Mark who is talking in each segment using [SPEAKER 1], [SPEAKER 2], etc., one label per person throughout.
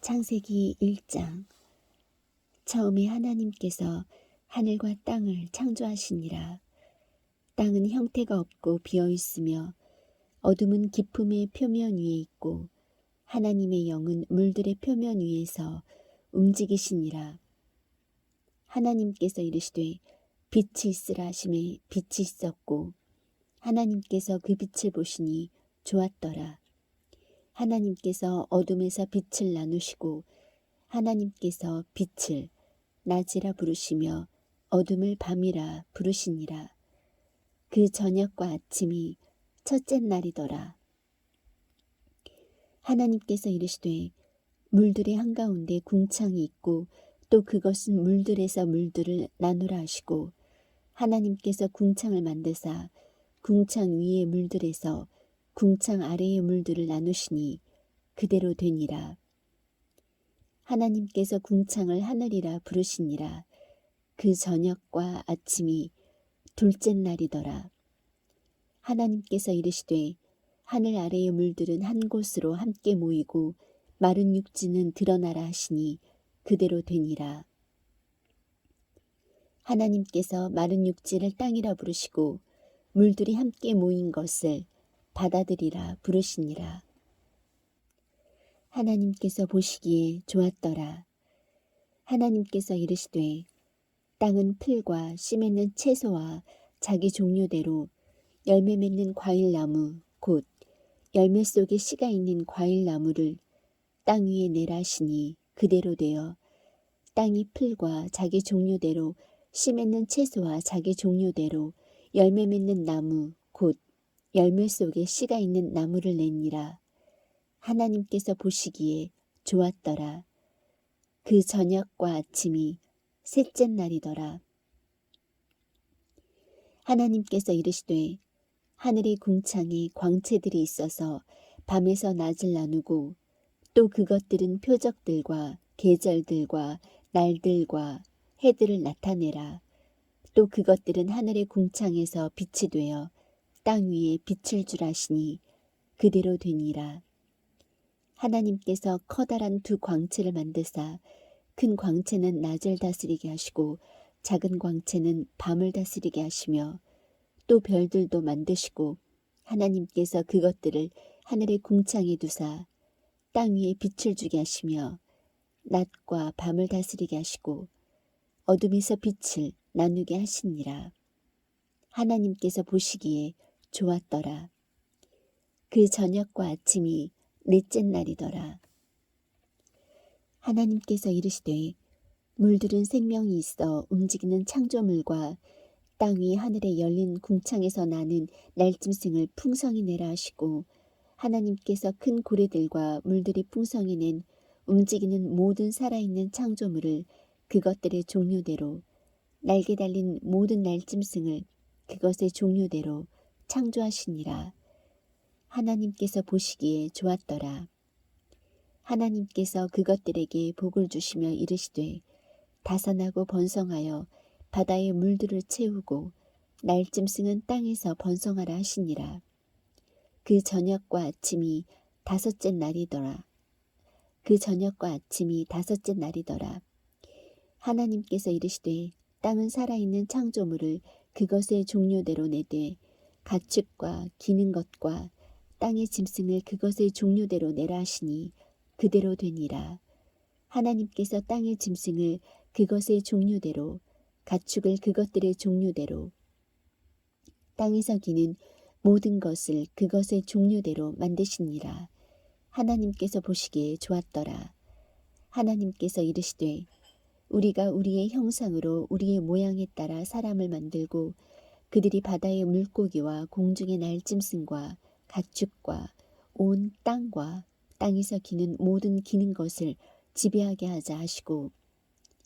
[SPEAKER 1] 창세기 1장 처음에 하나님께서 하늘과 땅을 창조하시니라. 땅은 형태가 없고 비어 있으며 어둠은 깊음의 표면 위에 있고 하나님의 영은 물들의 표면 위에서 움직이시니라. 하나님께서 이르시되 빛이 있으라 하심에 빛이 있었고 하나님께서 그 빛을 보시니 좋았더라. 하나님께서 어둠에서 빛을 나누시고 하나님께서 빛을 낮이라 부르시며 어둠을 밤이라 부르시니라. 그 저녁과 아침이 첫째 날이더라. 하나님께서 이르시되 물들의 한가운데 궁창이 있고 또 그것은 물들에서 물들을 나누라 하시고 하나님께서 궁창을 만드사 궁창 위의 물들에서 궁창 아래의 물들을 나누시니 그대로 되니라. 하나님께서 궁창을 하늘이라 부르시니라. 그 저녁과 아침이 둘째 날이더라. 하나님께서 이르시되 하늘 아래의 물들은 한 곳으로 함께 모이고 마른 육지는 드러나라 하시니 그대로 되니라. 하나님께서 마른 육지를 땅이라 부르시고 물들이 함께 모인 것을 바다들이라 부르시니라. 하나님께서 보시기에 좋았더라. 하나님께서 이르시되 땅은 풀과 씨 맺는 채소와 자기 종류대로 열매 맺는 과일나무 곧 열매 속에 씨가 있는 과일나무를 땅 위에 내라 하시니 그대로 되어 땅이 풀과 자기 종류대로 씨 맺는 채소와 자기 종류대로 열매 맺는 나무 곧 열매 속에 씨가 있는 나무를 냈니라. 하나님께서 보시기에 좋았더라. 그 저녁과 아침이 셋째 날이더라. 하나님께서 이르시되 하늘의 궁창에 광채들이 있어서 밤에서 낮을 나누고 또 그것들은 표적들과 계절들과 날들과 해들을 나타내라. 또 그것들은 하늘의 궁창에서 빛이 되어 땅 위에 빛을 줄 아시니 그대로 되니라. 하나님께서 커다란 두 광채를 만드사 큰 광채는 낮을 다스리게 하시고 작은 광채는 밤을 다스리게 하시며 또 별들도 만드시고 하나님께서 그것들을 하늘의 궁창에 두사 땅 위에 빛을 주게 하시며 낮과 밤을 다스리게 하시고 어둠에서 빛을 나누게 하시니라. 하나님께서 보시기에 좋았더라. 그 저녁과 아침이 넷째 날이더라. 하나님께서 이르시되 물들은 생명이 있어 움직이는 창조물과 땅 위 하늘에 열린 궁창에서 나는 날짐승을 풍성히 내라 하시고 하나님께서 큰 고래들과 물들이 풍성히 낸 움직이는 모든 살아있는 창조물을 그것들의 종류대로 날개 달린 모든 날짐승을 그것의 종류대로 창조하시니라. 하나님께서 보시기에 좋았더라. 하나님께서 그것들에게 복을 주시며 이르시되 다산하고 번성하여 바다의 물들을 채우고 날짐승은 땅에서 번성하라 하시니라. 그 저녁과 아침이 다섯째 날이더라. 그 저녁과 아침이 다섯째 날이더라. 하나님께서 이르시되 땅은 살아있는 창조물을 그것의 종류대로 내되 가축과 기는 것과 땅의 짐승을 그것의 종류대로 내라 하시니 그대로 되니라. 하나님께서 땅의 짐승을 그것의 종류대로 가축을 그것들의 종류대로 땅에서 기는 모든 것을 그것의 종류대로 만드시니라. 하나님께서 보시기에 좋았더라. 하나님께서 이르시되 우리가 우리의 형상으로 우리의 모양에 따라 사람을 만들고 그들이 바다의 물고기와 공중의 날짐승과 가축과 온 땅과 땅에서 기는 모든 기는 것을 지배하게 하자 하시고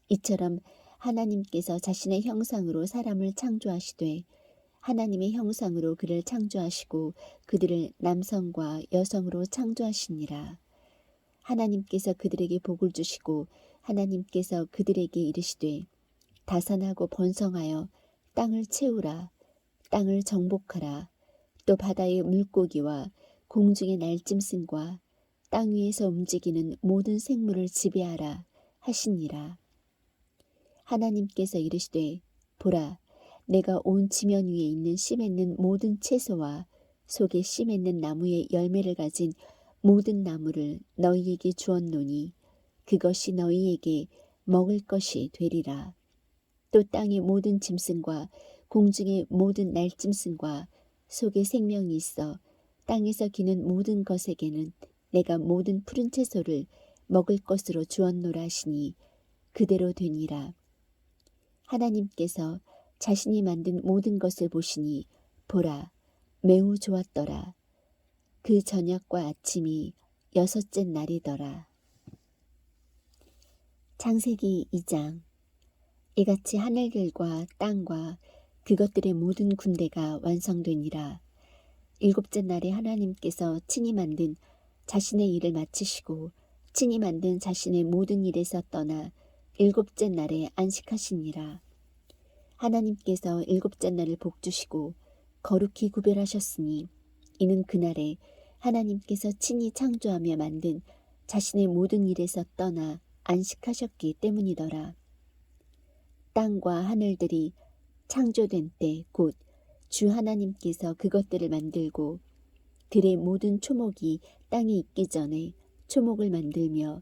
[SPEAKER 1] 이처럼 하나님께서 자신의 형상으로 사람을 창조하시되 하나님의 형상으로 그를 창조하시고 그들을 남성과 여성으로 창조하시니라. 하나님께서 그들에게 복을 주시고 하나님께서 그들에게 이르시되 다산하고 번성하여 땅을 채우라 땅을 정복하라 또 바다의 물고기와 공중의 날짐승과 땅 위에서 움직이는 모든 생물을 지배하라 하시니라. 하나님께서 이르시되 보라 내가 온 지면 위에 있는 씨 맺는 모든 채소와 속에 씨 맺는 나무의 열매를 가진 모든 나무를 너희에게 주었노니 그것이 너희에게 먹을 것이 되리라. 또 땅의 모든 짐승과 공중의 모든 날짐승과 속에 생명이 있어 땅에서 기는 모든 것에게는 내가 모든 푸른 채소를 먹을 것으로 주었노라 하시니 그대로 되니라. 하나님께서 자신이 만든 모든 것을 보시니 보라 매우 좋았더라. 그 저녁과 아침이 여섯째 날이더라. 창세기 2장 이같이 하늘들과 땅과 그것들의 모든 군대가 완성되니라. 일곱째 날에 하나님께서 친히 만든 자신의 일을 마치시고 친히 만든 자신의 모든 일에서 떠나 일곱째 날에 안식하시니라. 하나님께서 일곱째 날을 복주시고 거룩히 구별하셨으니 이는 그날에 하나님께서 친히 창조하며 만든 자신의 모든 일에서 떠나 안식하셨기 때문이더라. 땅과 하늘들이 창조된 때 곧 주 하나님께서 그것들을 만들고 들의 모든 초목이 땅에 있기 전에 초목을 만들며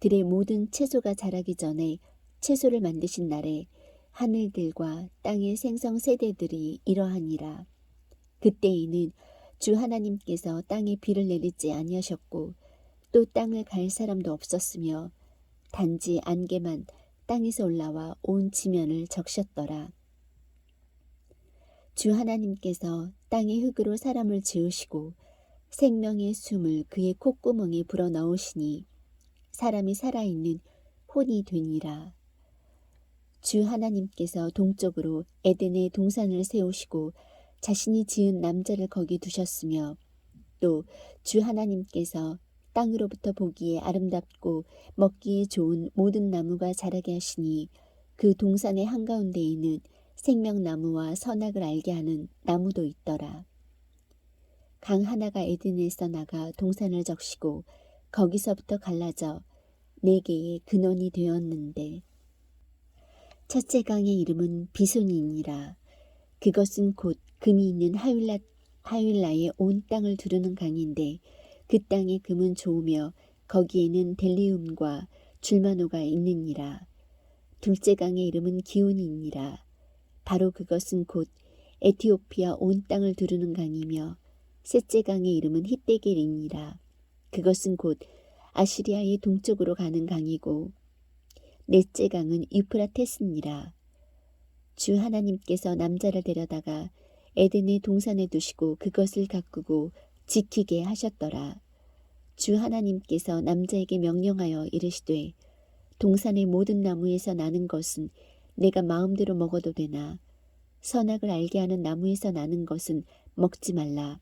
[SPEAKER 1] 들의 모든 채소가 자라기 전에 채소를 만드신 날에 하늘들과 땅의 생성 세대들이 이러하니라. 그때에는 주 하나님께서 땅에 비를 내리지 아니하셨고 또 땅을 갈 사람도 없었으며 단지 안개만 땅에서 올라와 온 지면을 적셨더라. 주 하나님께서 땅의 흙으로 사람을 지으시고 생명의 숨을 그의 콧구멍에 불어 넣으시니 사람이 살아있는 혼이 되니라. 주 하나님께서 동쪽으로 에덴의 동산을 세우시고 자신이 지은 남자를 거기 두셨으며 또 주 하나님께서 땅으로부터 보기에 아름답고 먹기에 좋은 모든 나무가 자라게 하시니 그 동산의 한가운데에는 생명나무와 선악을 알게 하는 나무도 있더라. 강 하나가 에덴에서 나가 동산을 적시고 거기서부터 갈라져 네 개의 근원이 되었는데 첫째 강의 이름은 비손이니라. 그것은 곧 금이 있는 하윌라, 하윌라의 온 땅을 두르는 강인데 그 땅의 금은 좋으며 거기에는 델리움과 줄마노가 있느니라. 둘째 강의 이름은 기온이니라. 바로 그것은 곧 에티오피아 온 땅을 두르는 강이며 셋째 강의 이름은 히데겔이니라. 그것은 곧 아시리아의 동쪽으로 가는 강이고 넷째 강은 유프라테스니라. 주 하나님께서 남자를 데려다가 에덴의 동산에 두시고 그것을 가꾸고 지키게 하셨더라. 주 하나님께서 남자에게 명령하여 이르시되 동산의 모든 나무에서 나는 것은 내가 마음대로 먹어도 되나 선악을 알게 하는 나무에서 나는 것은 먹지 말라.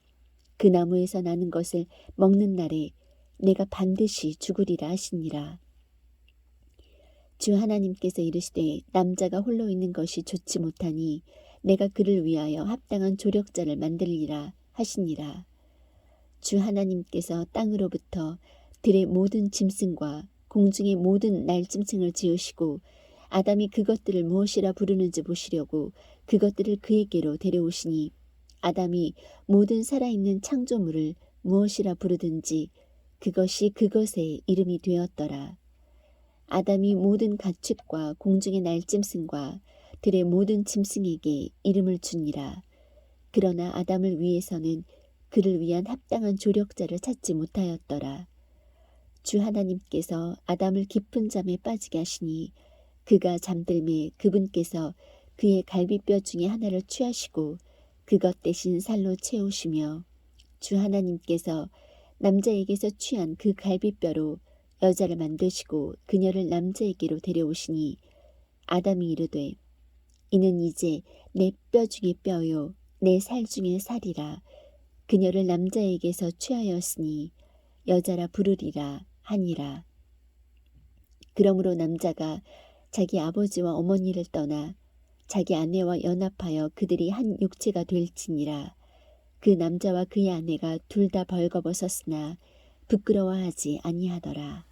[SPEAKER 1] 그 나무에서 나는 것을 먹는 날에 내가 반드시 죽으리라 하시니라. 주 하나님께서 이르시되 남자가 홀로 있는 것이 좋지 못하니 내가 그를 위하여 합당한 조력자를 만들리라 하시니라. 주 하나님께서 땅으로부터 들의 모든 짐승과 공중의 모든 날짐승을 지으시고 아담이 그것들을 무엇이라 부르는지 보시려고 그것들을 그에게로 데려오시니 아담이 모든 살아있는 창조물을 무엇이라 부르든지 그것이 그것의 이름이 되었더라. 아담이 모든 가축과 공중의 날짐승과 들의 모든 짐승에게 이름을 주니라. 그러나 아담을 위해서는 그를 위한 합당한 조력자를 찾지 못하였더라. 주 하나님께서 아담을 깊은 잠에 빠지게 하시니 그가 잠들매 그분께서 그의 갈비뼈 중에 하나를 취하시고 그것 대신 살로 채우시며 주 하나님께서 남자에게서 취한 그 갈비뼈로 여자를 만드시고 그녀를 남자에게로 데려오시니 아담이 이르되 이는 이제 내 뼈 중에 뼈요 내 살 중에 살이라 그녀를 남자에게서 취하였으니 여자라 부르리라 하니라 그러므로 남자가 자기 아버지와 어머니를 떠나 자기 아내와 연합하여 그들이 한 육체가 될지니라 그 남자와 그의 아내가 둘 다 벌거벗었으나 부끄러워하지 아니하더라.